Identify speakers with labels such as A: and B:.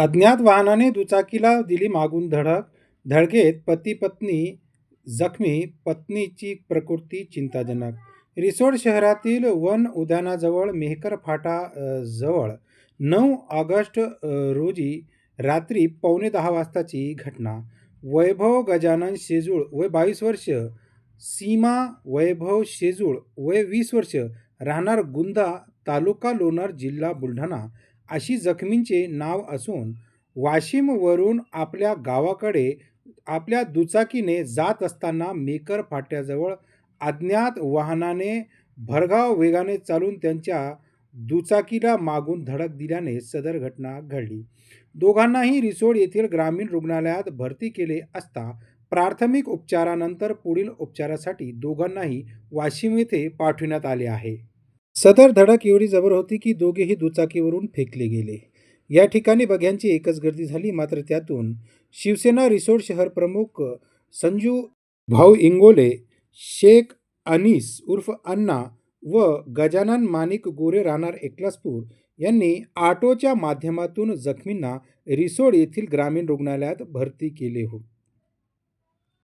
A: अज्ञात वाहनाने दुचाकीला दिली मागून धडक. धडकेत पती पत्नी जखमी पत्नीची प्रकृती चिंताजनक. रिसोड शहरातील वन उद्यानाजवळ मेहकर फाटा जवळ नऊ ऑगस्ट रोजी रात्री पावणे दहा वाजताची घटना. वैभव गजानन शेजूळ वय बावीस वर्ष सीमा वैभव शेजूळ वय वीस वर्ष राहणार गुंदा तालुका लोणार जिल्हा बुलढाणा. अशी जखमींचे नाव असून वाशिमवरून आपल्या गावाकडे आपल्या दुचाकीने जात असताना मेकर फाट्याजवळ अज्ञात वाहनाने भरगाव वेगाने चालून त्यांच्या दुचाकीला मागून धडक दिल्याने सदर घटना घडली. दोघांनाही रिसोड येथील ग्रामीण रुग्णालयात भरती केले असता प्राथमिक उपचारानंतर पुढील उपचारासाठी दोघांनाही वाशिम येथे पाठविण्यात आले आहे. सदर धडक एवढी जबर होती की दोघेही दुचाकीवरून फेकले गेले. या ठिकाणी बघ्यांची एकच गर्दी झाली मात्र त्यातून शिवसेना रिसोड शहर प्रमुख संजू भाऊ इंगोले शेख अनीस उर्फ अण्णा व गजानन मानिक गोरे राहणार एकलासपूर यांनी आटोच्या माध्यमातून जखमींना रिसोड येथील ग्रामीण रुग्णालयात भरती केले होते.